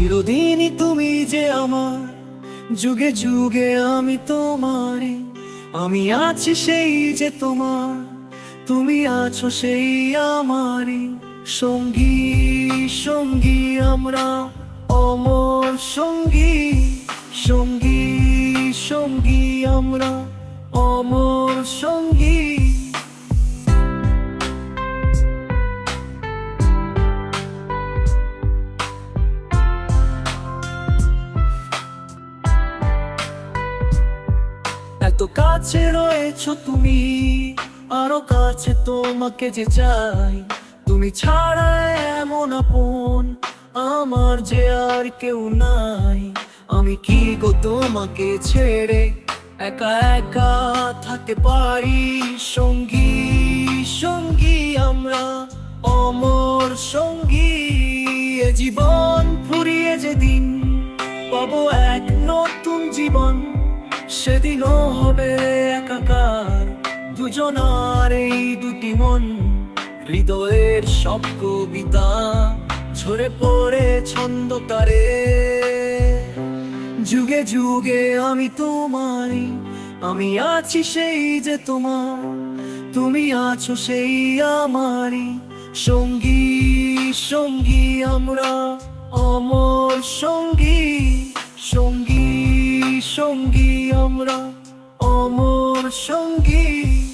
চিরদিনই তুমি যে আমার, যুগে যুগে আমি তোমারে। আমি আছি সেই যে তোমার, তুমি আছো সেই আমারই সঙ্গী সঙ্গী আমরা, অমর সঙ্গী। সঙ্গী সঙ্গী আমরা, অমর সঙ্গী। এত কাছে রয়েছো তুমি, আরও কাছে তোমাকে যে চাই। তুমি ছাড়া এমন আপন আমার যে আর কেউ নাই। আমি কি গো তোমাকে ছেড়ে একা একা থাকতে পারি? সঙ্গী সঙ্গী আমরা, অমর সঙ্গী। জীবন ফুরিয়ে যেদিন পাবো এক নতুন জীবন। সেদিনও হবে একাকার। দুজনার এই দুটি মন, হৃদয়ের সব কবিতা ঝরে পড়ে ছন্দ তারে। যুগে যুগে আমি তোমারই আমি আছি সেই যে তোমার, তুমি আছো সেই আমারই সঙ্গী সঙ্গী আমরা, অমর সঙ্গী সঙ্গী সঙ্গী আমরা অমর সঙ্গী।